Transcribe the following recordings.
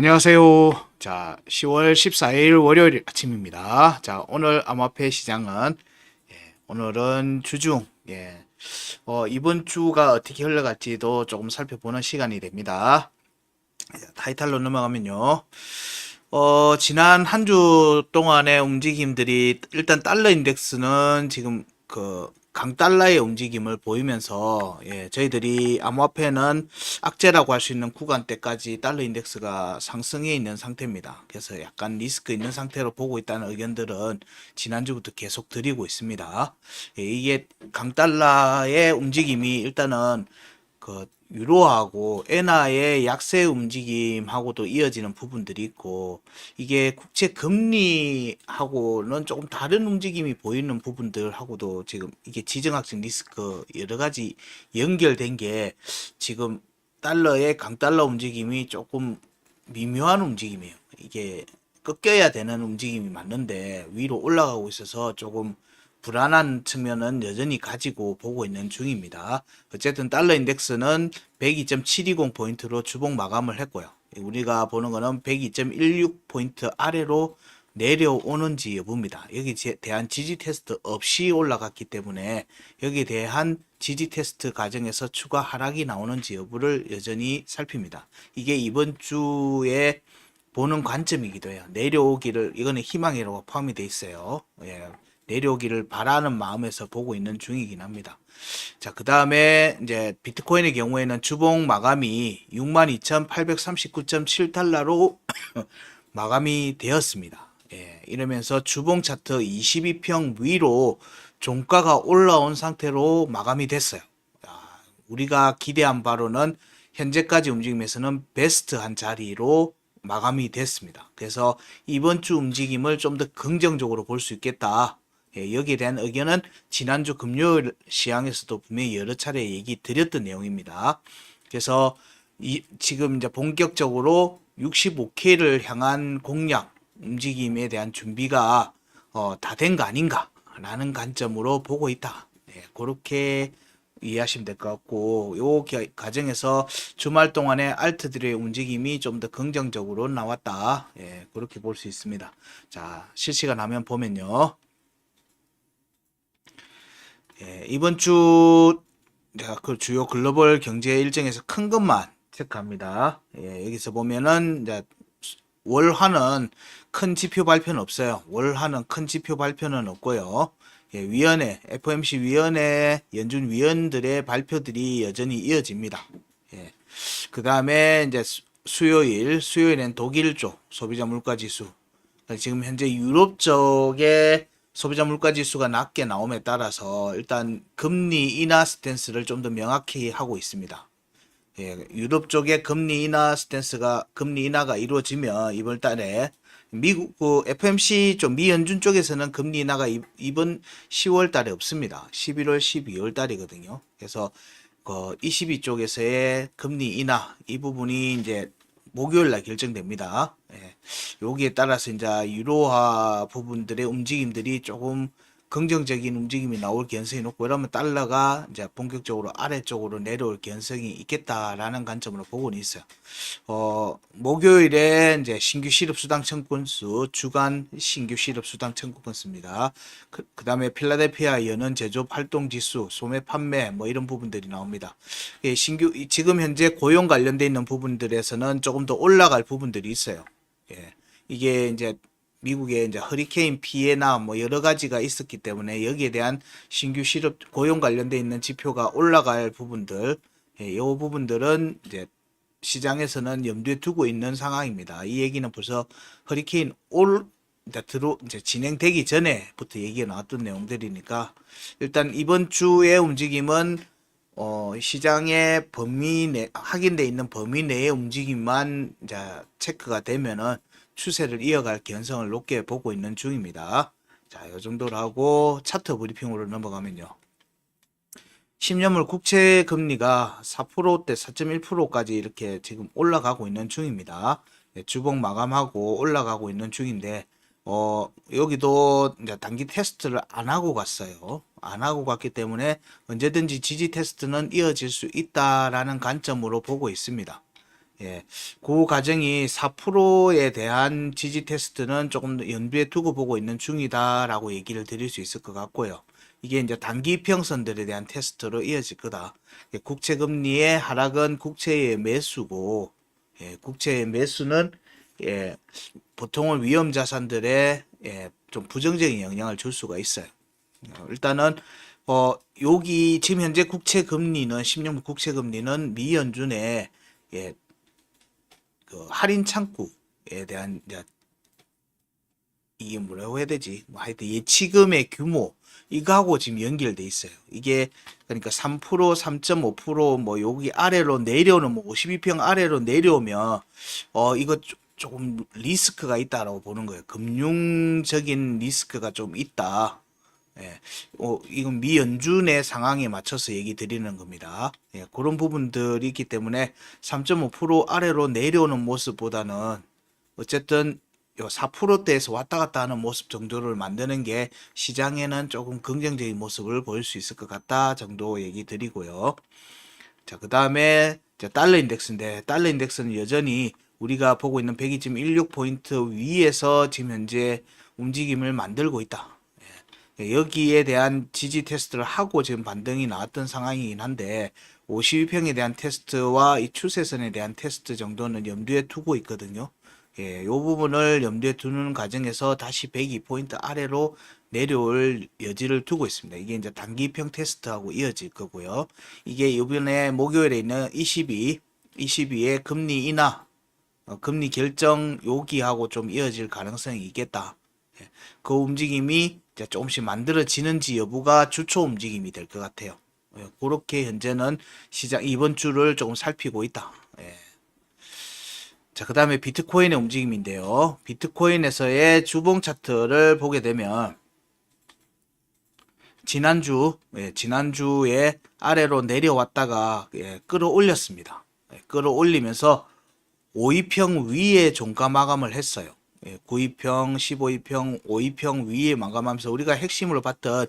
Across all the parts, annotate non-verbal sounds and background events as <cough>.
안녕하세요. 자, 10월 14일 월요일 아침입니다. 자, 오늘 암호화폐 시장은 예, 오늘은 주중 예, 어, 이번 주가 어떻게 흘러갈지도 조금 살펴보는 시간이 됩니다. 예, 타이탈로 넘어가면요. 어, 지난 한 주 동안의 움직임들이 일단 달러 인덱스는 지금 그 강달러의 움직임을 보이면서 예, 저희들이 암호화폐는 악재라고 할 수 있는 구간대까지 달러 인덱스가 상승해 있는 상태입니다. 그래서 약간 리스크 있는 상태로 보고 있다는 의견들은 지난주부터 계속 드리고 있습니다. 예, 이게 강달러의 움직임이 일단은 그 유로하고 엔화의 약세 움직임하고도 이어지는 부분들이 있고 이게 국채 금리하고는 조금 다른 움직임이 보이는 부분들하고도 지금 이게 지정학적 리스크 여러 가지 연결된 게 지금 달러의 강달러 움직임이 조금 미묘한 움직임이에요. 이게 꺾여야 되는 움직임이 맞는데 위로 올라가고 있어서 조금 불안한 측면은 여전히 가지고 보고 있는 중입니다. 어쨌든 달러 인덱스는 102.720 포인트로 주봉 마감을 했고요. 우리가 보는 거는 102.16 포인트 아래로 내려오는지 여부입니다. 여기에 대한 지지 테스트 없이 올라갔기 때문에 여기에 대한 지지 테스트 과정에서 추가 하락이 나오는지 여부를 여전히 살핍니다. 이게 이번 주에 보는 관점이기도 해요. 내려오기를 이거는 희망이라고 포함이 돼 있어요. 예. 내려오기를 바라는 마음에서 보고 있는 중이긴 합니다. 자, 그 다음에 이제 비트코인의 경우에는 주봉 마감이 62,839.7달러로 <coughs> 마감이 되었습니다. 예, 이러면서 주봉 차트 22평 위로 종가가 올라온 상태로 마감이 됐어요. 아, 우리가 기대한 바로는 현재까지 움직임에서는 베스트한 자리로 마감이 됐습니다. 그래서 이번 주 움직임을 좀 더 긍정적으로 볼 수 있겠다. 예, 여기에 대한 의견은 지난주 금요일 시황에서도 분명히 여러 차례 얘기 드렸던 내용입니다. 그래서 이, 지금 이제 본격적으로 65K를 향한 공략 움직임에 대한 준비가 어, 다 된 거 아닌가라는 관점으로 보고 있다. 네, 그렇게 이해하시면 될 것 같고 요 기- 과정에서 주말 동안에 알트들의 움직임이 좀 더 긍정적으로 나왔다. 예, 그렇게 볼 수 있습니다. 자, 실시간 화면 보면요. 예, 이번 주 제가 그 주요 글로벌 경제 일정에서 큰 것만 체크합니다. 예, 여기서 보면은 이제 월화는 큰 지표 발표는 없어요. 월화는 큰 지표 발표는 없고요. 예, 위원회, FOMC 위원회 연준 위원들의 발표들이 여전히 이어집니다. 예. 그 다음에 이제 수- 수요일, 수요일엔 독일 쪽 소비자 물가 지수. 지금 현재 유럽 쪽에 소비자 물가 지수가 낮게 나옴에 따라서 일단 금리 인하 스탠스를 좀 더 명확히 하고 있습니다. 예, 유럽 쪽에 금리 인하 스탠스가 금리 인하가 이루어지면 이번 달에 미국 그 FMC 쪽 미연준 쪽에서는 금리 인하가 이- 이번 10월 달에 없습니다. 11월, 12월 달이거든요. 그래서 그 22 쪽에서의 금리 인하 이 부분이 이제 목요일 날 결정됩니다. 예. 여기에 따라서 이제 유로화 부분들의 움직임들이 조금 긍정적인 움직임이 나올 가능성이 높고 이러면 달러가 이제 본격적으로 아래쪽으로 내려올 가능성이 있겠다라는 관점으로 보고는 있어요. 어, 목요일에 이제 신규 실업 수당 청구 건수, 주간 신규 실업 수당 청구 건수입니다. 그, 그 다음에 필라델피아 연은 제조업 활동 지수, 소매 판매 뭐 이런 부분들이 나옵니다. 예, 신규, 이- 지금 현재 고용 관련돼 있는 부분들에서는 조금 더 올라갈 부분들이 있어요. 예. 이게 이제 미국의 이제 허리케인 피해나 뭐 여러 가지가 있었기 때문에 여기에 대한 신규 실업 고용 관련돼 있는 지표가 올라갈 부분들, 예, 이 부분들은 이제 시장에서는 염두에 두고 있는 상황입니다. 이 얘기는 벌써 허리케인 올 이제 들어 이제 진행되기 전에부터 얘기가 나왔던 내용들이니까 일단 이번 주의 움직임은 어, 시장의 범위 내, 확인돼 있는 범위 내의 움직임만 이제 체크가 되면은 추세를 이어갈 가능성을 높게 보고 있는 중입니다. 자, 이 정도로 하고 차트 브리핑으로 넘어가면요. 10년물 국채 금리가 4%대 4.1%까지 이렇게 지금 올라가고 있는 중입니다. 네, 주봉 마감하고 올라가고 있는 중인데 어, 여기도 이제 단기 테스트를 안 하고 갔어요. 안 하고 갔기 때문에 언제든지 지지 테스트는 이어질 수 있다라는 관점으로 보고 있습니다. 예, 그 과정이 4%에 대한 지지 테스트는 조금 더 연비에 두고 보고 있는 중이다라고 얘기를 드릴 수 있을 것 같고요. 이게 이제 단기 평선들에 대한 테스트로 이어질 거다. 예, 국채 금리의 하락은 국채의 매수고, 예, 국채의 매수는 예, 보통은 위험 자산들에 예, 좀 부정적인 영향을 줄 수가 있어요. 어, 일단은 어 여기 지금 현재 국채 금리는 10년 국채 금리는 미 연준의 예, 그 할인 창구에 대한 이제 이게 뭐라고 해야 되지? 뭐 하여튼 예치금의 규모 이거하고 지금 연결돼 있어요. 이게 그러니까 3% 3.5%뭐 여기 아래로 내려오는 뭐 52평 아래로 내려오면 어 이거 조- 조금 리스크가 있다라고 보는 거예요. 금융적인 리스크가 좀 있다. 예, 어, 이건 미 연준의 상황에 맞춰서 얘기 드리는 겁니다. 예, 그런 부분들이 있기 때문에 3.5% 아래로 내려오는 모습보다는 어쨌든 요 4%대에서 왔다 갔다 하는 모습 정도를 만드는 게 시장에는 조금 긍정적인 모습을 보일 수 있을 것 같다 정도 얘기 드리고요. 자, 그 다음에 달러 인덱스인데 달러 인덱스는 여전히 우리가 보고 있는 102.16포인트 위에서 지금 현재 움직임을 만들고 있다. 예, 여기에 대한 지지 테스트를 하고 지금 반등이 나왔던 상황이긴 한데 52평에 대한 테스트와 이 추세선에 대한 테스트 정도는 염두에 두고 있거든요. 예, 요 부분을 염두에 두는 과정에서 다시 102포인트 아래로 내려올 여지를 두고 있습니다. 이게 이제 단기평 테스트하고 이어질 거고요. 이게 이번에 목요일에 있는 22, 22의 금리 인하, 어, 금리 결정 요기하고 좀 이어질 가능성이 있겠다. 예, 그 움직임이 이제 조금씩 만들어지는지 여부가 주초 움직임이 될 것 같아요. 예, 그렇게 현재는 시장 이번 주를 조금 살피고 있다. 예. 자, 그 다음에 비트코인의 움직임인데요. 비트코인에서의 주봉 차트를 보게 되면 지난주, 예, 지난주에 아래로 내려왔다가 예, 끌어올렸습니다. 예, 끌어올리면서 5위평 위에 종가 마감을 했어요. 예, 9위평, 15위평, 5위평 위에 마감하면서 우리가 핵심으로 봤던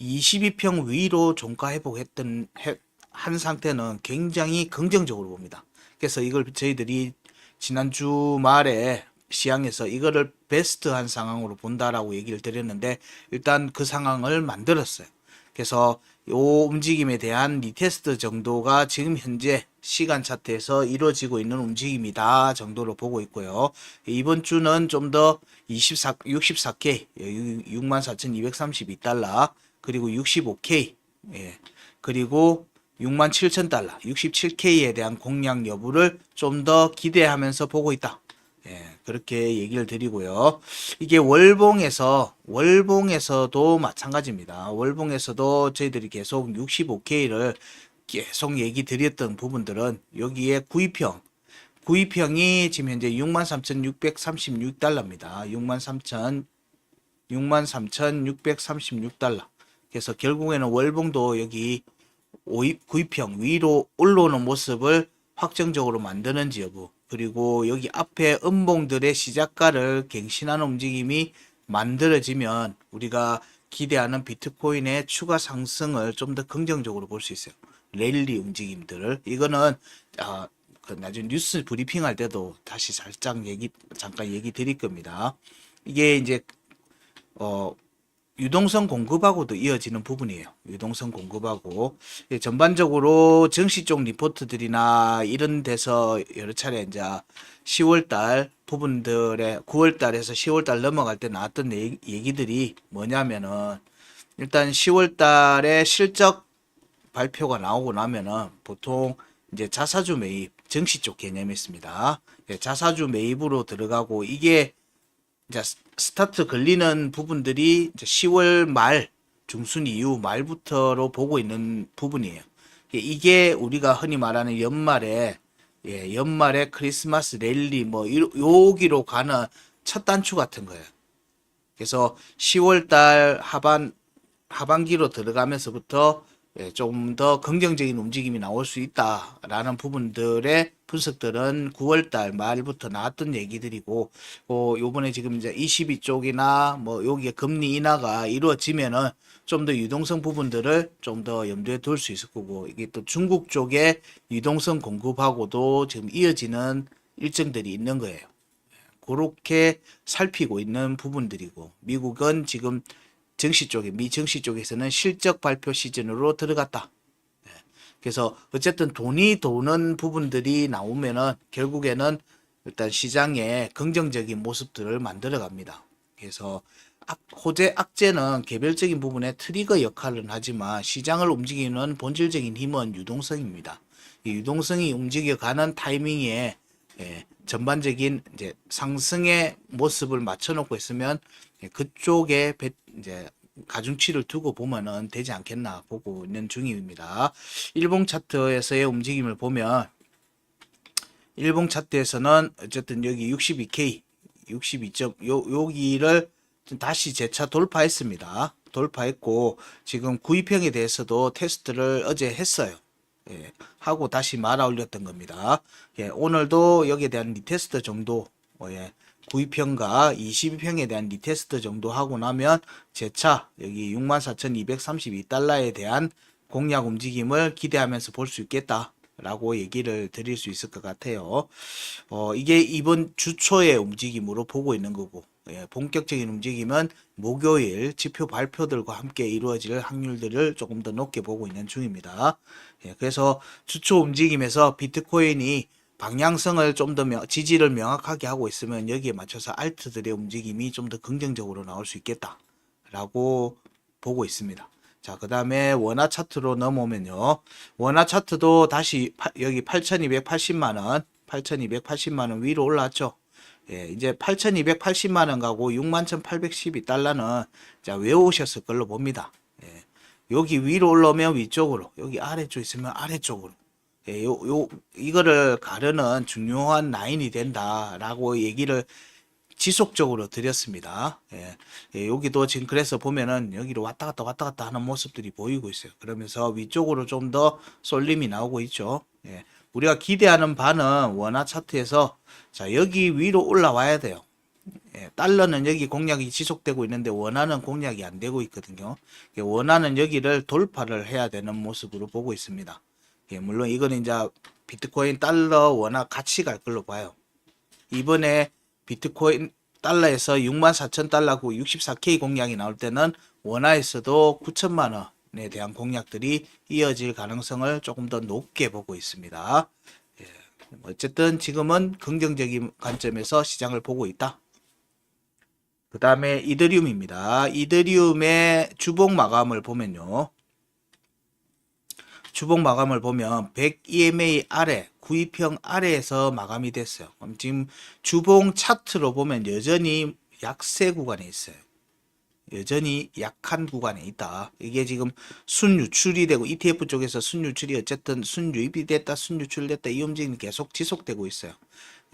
22평 위로 종가 회복했던 해- 한 상태는 굉장히 긍정적으로 봅니다. 그래서 이걸 저희들이 지난주 말에 시향에서 이거를 베스트한 상황으로 본다라고 얘기를 드렸는데 일단 그 상황을 만들었어요. 그래서 요 움직임에 대한 리테스트 정도가 지금 현재 시간 차트에서 이루어지고 있는 움직임이다 정도로 보고 있고요. 이번 주는 좀 더 24, 64K, 64,232달러, 그리고 65K, 예, 그리고 67,000달러, 67K에 대한 공략 여부를 좀 더 기대하면서 보고 있다. 예, 그렇게 얘기를 드리고요. 이게 월봉에서, 월봉에서도 마찬가지입니다. 월봉에서도 저희들이 계속 65K를 계속 얘기 드렸던 부분들은 여기에 구입형, 구입형이 지금 현재 63,636달러입니다. 63,000, 63,636달러. 그래서 결국에는 월봉도 여기 구입형 위로 올라오는 모습을 확정적으로 만드는지 여부 그리고 여기 앞에 음봉들의 시작가를 갱신하는 움직임이 만들어지면 우리가 기대하는 비트코인의 추가 상승을 좀 더 긍정적으로 볼 수 있어요. 랠리 움직임들을 이거는 아, 그 나중에 뉴스 브리핑 할 때도 다시 살짝 얘기 잠깐 얘기 드릴 겁니다. 이게 이제 어 유동성 공급하고도 이어지는 부분이에요. 유동성 공급하고 예, 전반적으로 정시 쪽 리포트들이나 이런 데서 여러 차례 이제 10월달 부분들의 9월달에서 10월달 넘어갈 때 나왔던 얘기- 얘기들이 뭐냐면은 일단 10월달에 실적 발표가 나오고 나면은 보통 이제 자사주 매입 정시 쪽 개념이 있습니다. 예, 자사주 매입으로 들어가고 이게 이제 스- 스타트 걸리는 부분들이 이제 10월 말 중순 이후 말부터로 보고 있는 부분이에요. 예, 이게 우리가 흔히 말하는 연말에 예, 연말에 크리스마스 랠리 뭐 이- 여기로 가는 첫 단추 같은 거예요. 그래서 10월 달 하반 하반기로 들어가면서부터 예, 좀 더 긍정적인 움직임이 나올 수 있다라는 부분들의 분석들은 9월 달 말부터 나왔던 얘기들이고, 어, 요번에 지금 이제 22 쪽이나 뭐 여기에 금리 인하가 이루어지면은 좀 더 유동성 부분들을 좀 더 염두에 둘 수 있을 거고, 이게 또 중국 쪽에 유동성 공급하고도 지금 이어지는 일정들이 있는 거예요. 그렇게 살피고 있는 부분들이고, 미국은 지금 정시 쪽에 미 정시 쪽에서는 실적 발표 시즌으로 들어갔다. 예. 그래서 어쨌든 돈이 도는 부분들이 나오면은 결국에는 일단 시장에 긍정적인 모습들을 만들어 갑니다. 그래서 악, 호재 악재는 개별적인 부분에 트리거 역할은 하지만 시장을 움직이는 본질적인 힘은 유동성입니다. 이 유동성이 움직여가는 타이밍에 예, 전반적인 이제 상승의 모습을 맞춰놓고 있으면 예, 그쪽에 배- 이제 가중치를 두고 보면은 되지 않겠나 보고 있는 중입니다. 일봉 차트에서의 움직임을 보면 일봉 차트에서는 어쨌든 여기 62K 62점 요 여기를 좀 다시 재차 돌파했습니다. 돌파했고 지금 구입형에 대해서도 테스트를 어제 했어요. 예, 하고 다시 말아 올렸던 겁니다. 예, 오늘도 여기에 대한 리테스트 정도, 어, 예, 구입형과 22평에 대한 리테스트 정도 하고 나면 재차 여기 64,232달러에 대한 공략 움직임을 기대하면서 볼 수 있겠다. 라고 얘기를 드릴 수 있을 것 같아요. 어, 이게 이번 주 초의 움직임으로 보고 있는 거고, 예, 본격적인 움직임은 목요일 지표 발표들과 함께 이루어질 확률들을 조금 더 높게 보고 있는 중입니다. 예, 그래서 주초 움직임에서 비트코인이 방향성을 좀 더 지지를 명확하게 하고 있으면 여기에 맞춰서 알트들의 움직임이 좀 더 긍정적으로 나올 수 있겠다라고 보고 있습니다. 자, 그 다음에 원화 차트로 넘어오면요. 원화 차트도 다시 파- 여기 8,280만원, 8,280만원 위로 올라왔죠. 예, 이제 8,280만원 가고 61,812달러는 자, 외우셨을 걸로 봅니다. 예, 여기 위로 올라오면 위쪽으로, 여기 아래쪽 있으면 아래쪽으로. 예, 요, 요, 이거를 가르는 중요한 라인이 된다라고 얘기를 지속적으로 드렸습니다. 예, 예, 여기도 지금 그래서 보면은 여기로 왔다 갔다 왔다 갔다 하는 모습들이 보이고 있어요. 그러면서 위쪽으로 좀 더 쏠림이 나오고 있죠. 예, 우리가 기대하는 바는 원화 차트에서 자, 여기 위로 올라와야 돼요. 예, 달러는 여기 공략이 지속되고 있는데 원화는 공략이 안 되고 있거든요. 예, 원화는 여기를 돌파를 해야 되는 모습으로 보고 있습니다. 예, 물론 이거는 이제 비트코인 달러 원화 같이 갈 걸로 봐요. 이번에 비트코인 달러에서 64,000달러고 64K 공략이 나올 때는 원화에서도 9천만 원에 대한 공략들이 이어질 가능성을 조금 더 높게 보고 있습니다. 예, 어쨌든 지금은 긍정적인 관점에서 시장을 보고 있다. 그 다음에 이더리움입니다. 이더리움의 주봉 마감을 보면요. 주봉 마감을 보면 100 EMA 아래, 구입형 아래에서 마감이 됐어요. 그럼 지금 주봉 차트로 보면 여전히 약세 구간에 있어요. 여전히 약한 구간에 있다. 이게 지금 순유출이 되고 ETF 쪽에서 순유출이 어쨌든 순유입이 됐다, 순유출됐다 이 움직임이 계속 지속되고 있어요.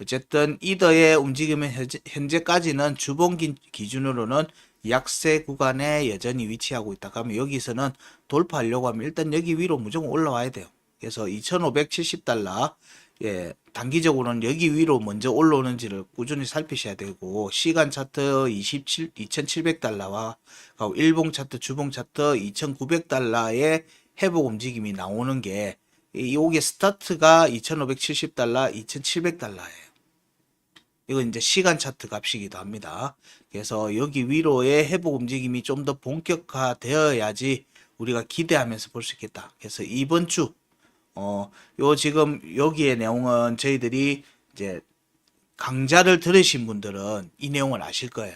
어쨌든 이더의 움직임은 현재- 현재까지는 주봉 기- 기준으로는 약세 구간에 여전히 위치하고 있다. 그러면 여기서는 돌파하려고 하면 일단 여기 위로 무조건 올라와야 돼요. 그래서 2,570달러, 예, 단기적으로는 여기 위로 먼저 올라오는지를 꾸준히 살피셔야 되고, 시간 차트 27, 2,700달러와 일봉 차트, 주봉 차트 2,900달러의 회복 움직임이 나오는 게, 이- 요게 스타트가 2,570달러, 2,700달러예요. 이건 이제 시간 차트 값이기도 합니다. 그래서 여기 위로의 회복 움직임이 좀 더 본격화되어야지 우리가 기대하면서 볼 수 있겠다. 그래서 이번 주, 어, 요 지금 여기의 내용은 저희들이 이제 강좌를 들으신 분들은 이 내용을 아실 거예요.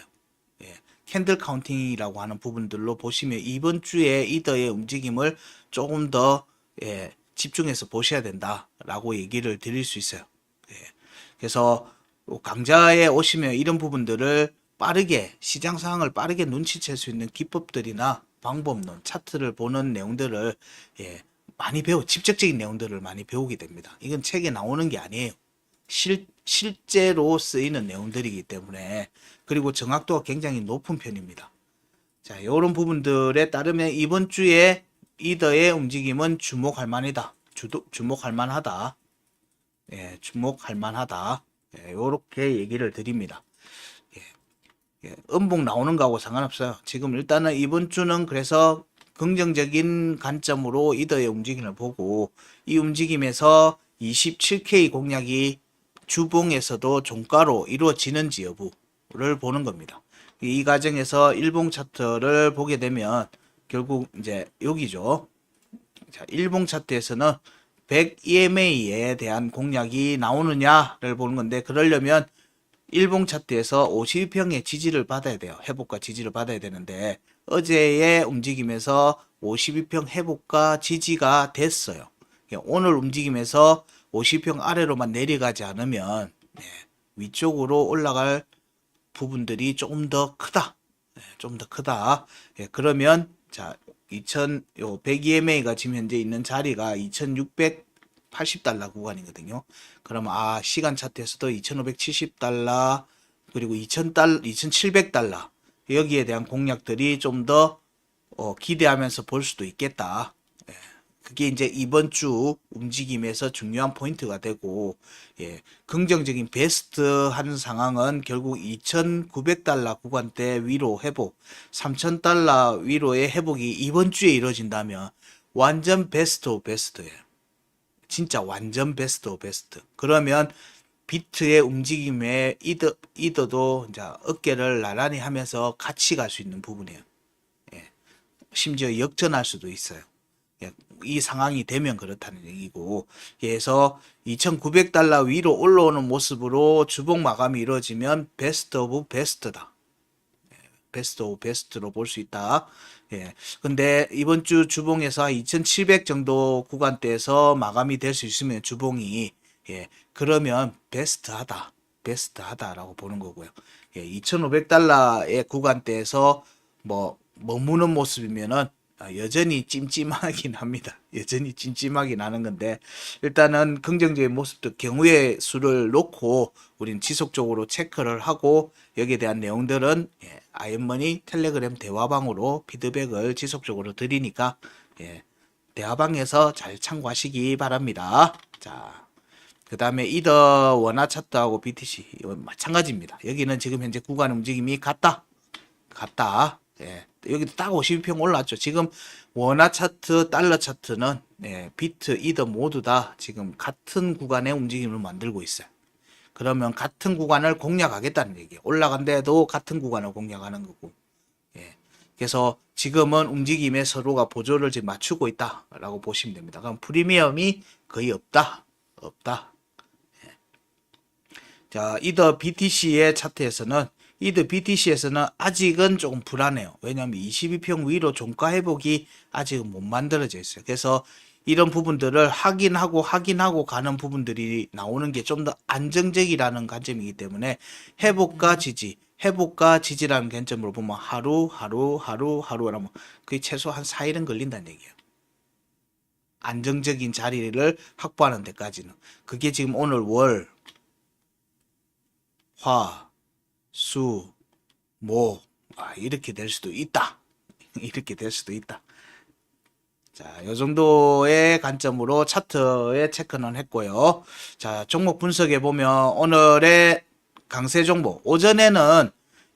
예. 캔들 카운팅이라고 하는 부분들로 보시면 이번 주에 이더의 움직임을 조금 더 예, 집중해서 보셔야 된다라고 얘기를 드릴 수 있어요. 예. 그래서 강좌에 오시면 이런 부분들을 빠르게 시장 상황을 빠르게 눈치챌 수 있는 기법들이나 방법론, 차트를 보는 내용들을 예, 많이 배우 직접적인 내용들을 많이 배우게 됩니다. 이건 책에 나오는 게 아니에요. 실 실제로 쓰이는 내용들이기 때문에 그리고 정확도가 굉장히 높은 편입니다. 자, 이런 부분들에 따르면 이번 주에 이더의 움직임은 주목할 만이다. 주도, 주목할 만하다. 예, 주목할 만하다. 예, 요렇게 얘기를 드립니다. 예, 예, 음봉 나오는 거하고 상관없어요. 지금 일단은 이번 주는 그래서 긍정적인 관점으로 이더의 움직임을 보고 이 움직임에서 27K 공략이 주봉에서도 종가로 이루어지는지 여부를 보는 겁니다. 이 과정에서 일봉 차트를 보게 되면 결국 이제 여기죠. 자, 일봉 차트에서는 100 EMA에 대한 공략이 나오느냐를 보는 건데 그러려면 일봉 차트에서 52평의 지지를 받아야 돼요. 회복과 지지를 받아야 되는데 어제의 움직임에서 52평 회복과 지지가 됐어요. 예, 오늘 움직임에서 50평 아래로만 내려가지 않으면 예, 위쪽으로 올라갈 부분들이 조금 더 크다. 예, 좀더 크다. 예, 그러면 자, 2000, 요 100EMA가 지금 현재 있는 자리가 2680달러 구간이거든요. 그러면 아, 시간 차트에서도 2570달러 그리고 2000달러, 2700달러 여기에 대한 공략들이 좀더 어, 기대하면서 볼 수도 있겠다. 예. 그게 이제 이번 주 움직임에서 중요한 포인트가 되고, 예, 긍정적인 베스트 하는 상황은 결국 2,900달러 구간대 위로 회복, 3,000달러 위로의 회복이 이번 주에 이루어진다면 완전 베스트 오브 베스트예요. 진짜 완전 베스트 오브 베스트. 그러면 비트의 움직임에 이더, 이더도 이제 어깨를 나란히 하면서 같이 갈 수 있는 부분이에요. 예. 심지어 역전할 수도 있어요. 예, 이 상황이 되면 그렇다는 얘기고 그래서 2,900달러 위로 올라오는 모습으로 주봉 마감이 이루어지면 베스트 오브 베스트다. 예, 베스트 오브 베스트로 볼 수 있다. 예. 근데 이번 주 주봉에서 2,700 정도 구간대에서 마감이 될 수 있으면 주봉이 예. 그러면 베스트하다. 베스트하다라고 보는 거고요. 예. 2,500달러의 구간대에서 뭐 머무는 모습이면은 아, 여전히 찜찜하긴 <laughs> 합니다. 여전히 찜찜하긴 하는 건데 일단은 긍정적인 모습도 경우의 수를 놓고 우린 지속적으로 체크를 하고 여기에 대한 내용들은 예, 아이언머니 텔레그램 대화방으로 피드백을 지속적으로 드리니까 예, 대화방에서 잘 참고하시기 바랍니다. 자, 그 다음에 이더 원화 차트하고 BTC 마찬가지입니다. 여기는 지금 현재 구간 움직임이 같다. 같다. 예. 여기도 딱 52평 올랐죠. 지금 원화 차트, 달러 차트는 예, 비트, 이더 모두 다 지금 같은 구간의 움직임을 만들고 있어요. 그러면 같은 구간을 공략하겠다는 얘기예요. 올라간데도 같은 구간을 공략하는 거고. 예. 그래서 지금은 움직임에 서로가 보조를 지금 맞추고 있다라고 보시면 됩니다. 그럼 프리미엄이 거의 없다. 없다. 예. 자, 이더 BTC의 차트에서는 이드 BTC에서는 아직은 조금 불안해요. 왜냐하면 22평 위로 종가 회복이 아직은 못 만들어져 있어요. 그래서 이런 부분들을 확인하고 확인하고 가는 부분들이 나오는 게 좀 더 안정적이라는 관점이기 때문에 회복과 지지, 회복과 지지라는 관점으로 보면 하루, 하루, 하루, 하루라면 그게 최소 한 4일은 걸린다는 얘기예요. 안정적인 자리를 확보하는 데까지는. 그게 지금 오늘 월, 화, 수, 모, 아, 이렇게 될 수도 있다. <laughs> 이렇게 될 수도 있다. 자, 요 정도의 관점으로 차트에 체크는 했고요. 자, 종목 분석해 보면 오늘의 강세 종목, 오전에는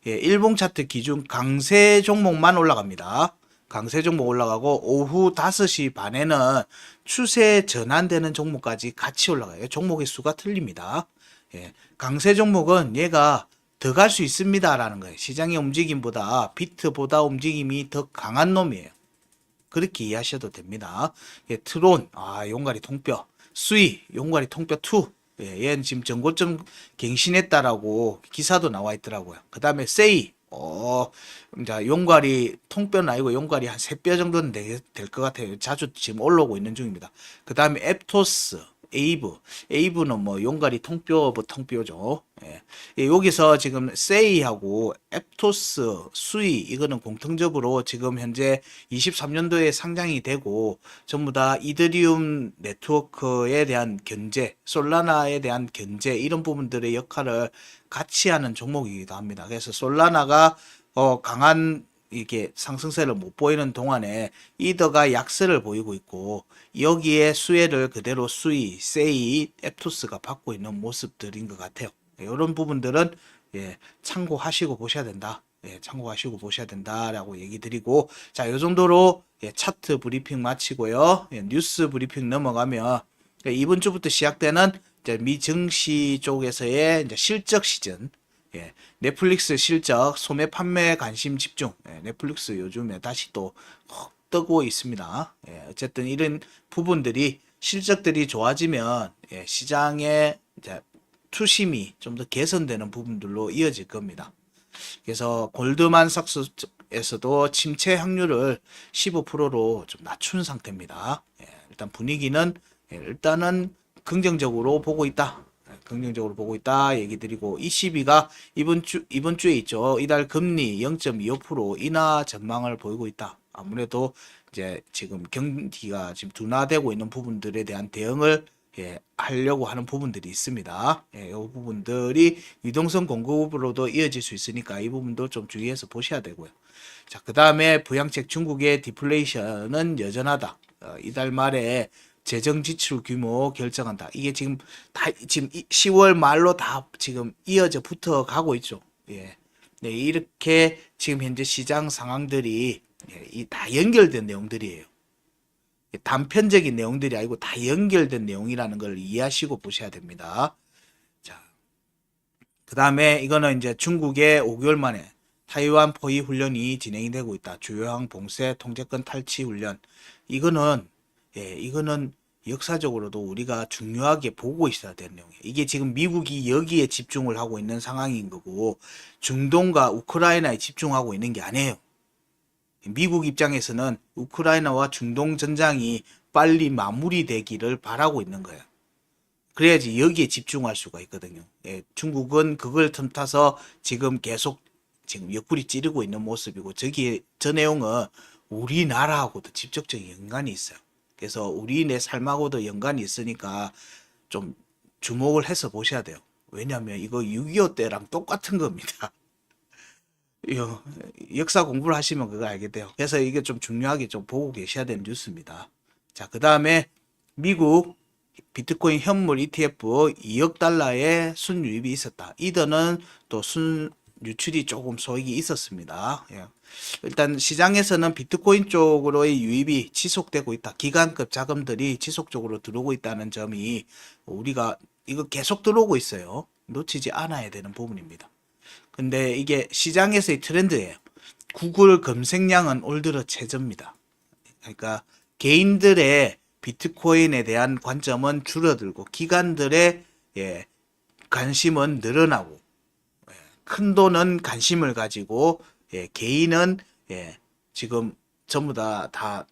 예, 일봉 차트 기준 강세 종목만 올라갑니다. 강세 종목 올라가고 오후 5시 반에는 추세 전환되는 종목까지 같이 올라가요. 종목의 수가 틀립니다. 예, 강세 종목은 얘가 더 갈 수 있습니다라는 거예요. 시장의 움직임보다 비트보다 움직임이 더 강한 놈이에요. 그렇게 이해하셔도 됩니다. 예, 트론, 아, 용가리 통뼈. 수이, 용가리 통뼈 2. 예, 얘는 지금 전고점 갱신했다라고 기사도 나와 있더라고요. 그 다음에 세이, 어, 자, 용가리 통뼈는 아니고 용가리 한 세 뼈 정도는 될 것 같아요. 자주 지금 올라오고 있는 중입니다. 그 다음에 앱토스, 에이브, 에이브는 뭐 용가리 통뼈, 뭐 통뼈죠. 예. 예, 여기서 지금 세이하고 앱토스, 수이 이거는 공통적으로 지금 현재 23년도에 상장이 되고 전부 다 이더리움 네트워크에 대한 견제, 솔라나에 대한 견제 이런 부분들의 역할을 같이 하는 종목이기도 합니다. 그래서 솔라나가 어, 강한 이게 상승세를 못 보이는 동안에 이더가 약세를 보이고 있고 여기에 수혜를 그대로 수위, 세이, 앱토스가 받고 있는 모습들인 것 같아요. 이런 부분들은 예, 참고하시고 보셔야 된다. 예, 참고하시고 보셔야 된다라고 얘기 드리고 자, 요 정도로 예, 차트 브리핑 마치고요. 예, 뉴스 브리핑 넘어가면 예, 이번 주부터 시작되는 미 증시 쪽에서의 실적 시즌 예, 넷플릭스 실적, 소매 판매 관심 집중. 예, 넷플릭스 요즘에 다시 또 확 뜨고 있습니다. 예, 어쨌든 이런 부분들이 실적들이 좋아지면 예, 시장의 이제 투심이 좀 더 개선되는 부분들로 이어질 겁니다. 그래서 골드만삭스에서도 침체 확률을 15%로 좀 낮춘 상태입니다. 예, 일단 분위기는 예, 일단은 긍정적으로 보고 있다. 예, 긍정적으로 보고 있다 얘기 드리고 ECB가 이번 주 이번 주에 있죠. 이달 금리 0.25% 인하 전망을 보이고 있다. 아무래도 이제 지금 경기가 지금 둔화되고 있는 부분들에 대한 대응을 예, 하려고 하는 부분들이 있습니다. 예, 이 부분들이 유동성 공급으로도 이어질 수 있으니까 이 부분도 좀 주의해서 보셔야 되고요. 자, 그 다음에 부양책 중국의 디플레이션은 여전하다. 어, 이달 말에 재정 지출 규모 결정한다. 이게 지금 다 지금 10월 말로 다 지금 이어져 붙어 가고 있죠. 예. 네, 이렇게 지금 현재 시장 상황들이 예, 이다 연결된 내용들이에요. 단편적인 내용들이 아니고 다 연결된 내용이라는 걸 이해하시고 보셔야 됩니다. 자, 그 다음에 이거는 이제 중국의 5개월 만에 타이완 포위 훈련이 진행이 되고 있다. 주요항 봉쇄 통제권 탈취 훈련. 이거는 예, 이거는 역사적으로도 우리가 중요하게 보고 있어야 되는 내용이에요. 이게 지금 미국이 여기에 집중을 하고 있는 상황인 거고 중동과 우크라이나에 집중하고 있는 게 아니에요. 미국 입장에서는 우크라이나와 중동 전장이 빨리 마무리되기를 바라고 있는 거예요. 그래야지 여기에 집중할 수가 있거든요. 예, 중국은 그걸 틈타서 지금 계속 지금 옆구리 찌르고 있는 모습이고 저기 저 내용은 우리나라하고도 직접적인 연관이 있어요. 그래서 우리네 삶하고도 연관이 있으니까 좀 주목을 해서 보셔야 돼요. 왜냐하면 이거 6.25 때랑 똑같은 겁니다. <laughs> 여- 역사 공부를 하시면 그거 알게 돼요. 그래서 이게 좀 중요하게 좀 보고 계셔야 되는 뉴스입니다. 자, 그 다음에 미국 비트코인 현물 ETF 2억 달러의 순유입이 있었다. 이더는 또 순 유출이 조금 소액이 있었습니다. 예. 일단 시장에서는 비트코인 쪽으로의 유입이 지속되고 있다. 기간급 자금들이 지속적으로 들어오고 있다는 점이 우리가 이거 계속 들어오고 있어요. 놓치지 않아야 되는 부분입니다. 근데 이게 시장에서의 트렌드예요. 구글 검색량은 올 들어 최저입니다. 그러니까 개인들의 비트코인에 대한 관점은 줄어들고 기관들의 예, 관심은 늘어나고 예, 큰 돈은 관심을 가지고 예, 개인은 예, 지금 전부 다 다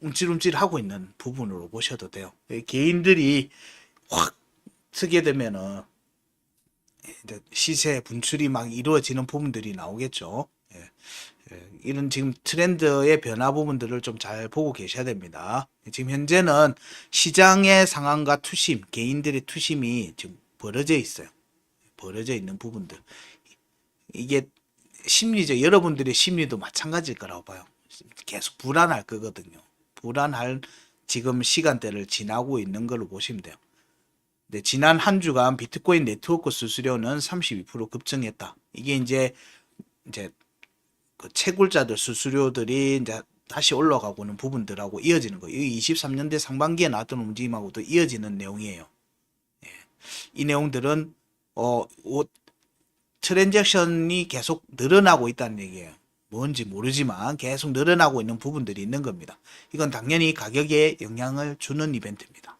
움찔움찔 하고 있는 부분으로 보셔도 돼요. 예, 개인들이 확 쓰게 되면은 이제 시세 분출이 막 이루어지는 부분들이 나오겠죠. 예. 예, 이런 지금 트렌드의 변화 부분들을 좀 잘 보고 계셔야 됩니다. 지금 현재는 시장의 상황과 투심, 개인들의 투심이 지금 벌어져 있어요. 벌어져 있는 부분들. 이게 심리적, 여러분들의 심리도 마찬가지일 거라고 봐요. 계속 불안할 거거든요. 불안할 지금 시간대를 지나고 있는 걸로 보시면 돼요. 네, 지난 한 주간 비트코인 네트워크 수수료는 32% 급증했다. 이게 이제 이제 그 채굴자들 수수료들이 이제 다시 올라가고는 부분들하고 이어지는 거예요. 이 23년대 상반기에 나왔던 움직임하고도 이어지는 내용이에요. 예. 이 내용들은 어, 오, 트랜잭션이 계속 늘어나고 있다는 얘기예요. 뭔지 모르지만 계속 늘어나고 있는 부분들이 있는 겁니다. 이건 당연히 가격에 영향을 주는 이벤트입니다.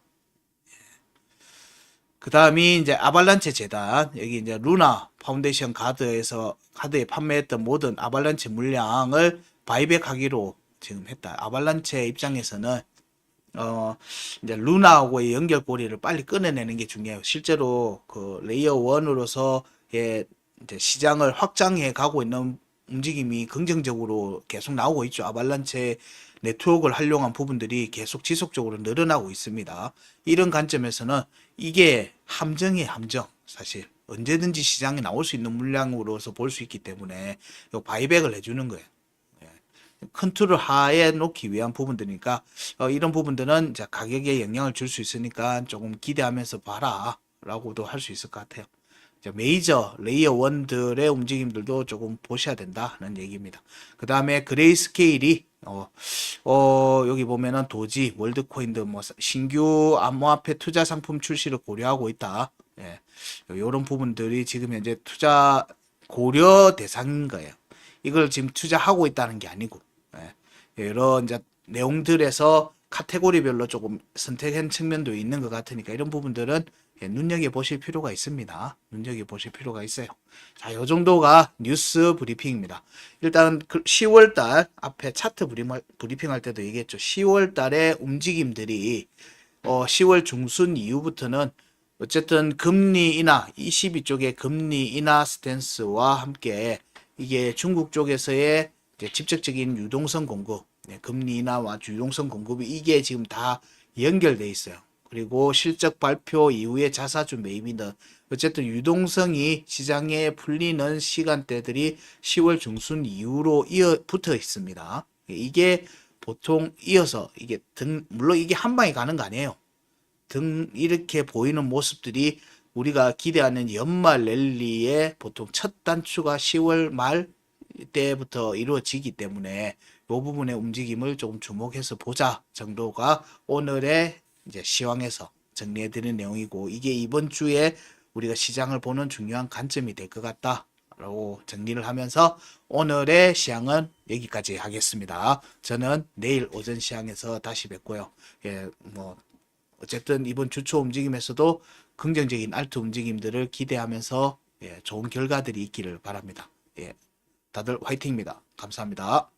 그 다음이 이제 아발란체 재단 여기 이제 루나 파운데이션 카드에서 카드에 판매했던 모든 아발란체 물량을 바이백하기로 지금 했다. 아발란체 입장에서는 어 이제 루나하고의 연결고리를 빨리 끊어내는 게 중요해요. 실제로 그 레이어 1으로서의 이제 시장을 확장해 가고 있는 움직임이 긍정적으로 계속 나오고 있죠. 아발란체 네트워크를 활용한 부분들이 계속 지속적으로 늘어나고 있습니다. 이런 관점에서는 이게 함정의 함정, 사실. 언제든지 시장에 나올 수 있는 물량으로서 볼 수 있기 때문에 요 바이백을 해주는 거예요. 예. 컨트롤 하에 놓기 위한 부분들이니까 어, 이런 부분들은 가격에 영향을 줄 수 있으니까 조금 기대하면서 봐라라고도 할 수 있을 것 같아요. 메이저 레이어 원들의 움직임들도 조금 보셔야 된다는 얘기입니다. 그 다음에 그레이 스케일이 어, 어, 여기 보면은 도지, 월드코인드 뭐 신규 암호화폐 투자 상품 출시를 고려하고 있다. 예. 요런 부분들이 지금 현재 투자 고려 대상인 거예요. 이걸 지금 투자하고 있다는 게 아니고, 예. 이런 이제 내용들에서 카테고리별로 조금 선택한 측면도 있는 것 같으니까 이런 부분들은 예, 눈여겨 보실 필요가 있습니다. 눈여겨 보실 필요가 있어요. 자, 요 정도가 뉴스 브리핑입니다. 일단 10월 달 앞에 차트 브리핑, 할 때도 얘기했죠. 10월 달의 움직임들이 어, 10월 중순 이후부터는 어쨌든 금리 인하, 22쪽의 금리 인하 스탠스와 함께 이게 중국 쪽에서의 직접적인 유동성 공급, 네, 금리 인하와 유동성 공급이 이게 지금 다 연결돼 있어요. 그리고 실적 발표 이후에 자사주 매입이든 어쨌든 유동성이 시장에 풀리는 시간대들이 10월 중순 이후로 이어 붙어 있습니다. 이게 보통 이어서 이게 등 물론 이게 한 방에 가는 거 아니에요. 등 이렇게 보이는 모습들이 우리가 기대하는 연말 랠리의 보통 첫 단추가 10월 말 때부터 이루어지기 때문에 이 부분의 움직임을 조금 주목해서 보자 정도가 오늘의 이제 시황에서 정리해드린 내용이고 이게 이번 주에 우리가 시장을 보는 중요한 관점이 될 것 같다라고 정리를 하면서 오늘의 시황은 여기까지 하겠습니다. 저는 내일 오전 시황에서 다시 뵙고요. 예, 뭐 어쨌든 이번 주초 움직임에서도 긍정적인 알트 움직임들을 기대하면서 예, 좋은 결과들이 있기를 바랍니다. 예, 다들 화이팅입니다. 감사합니다.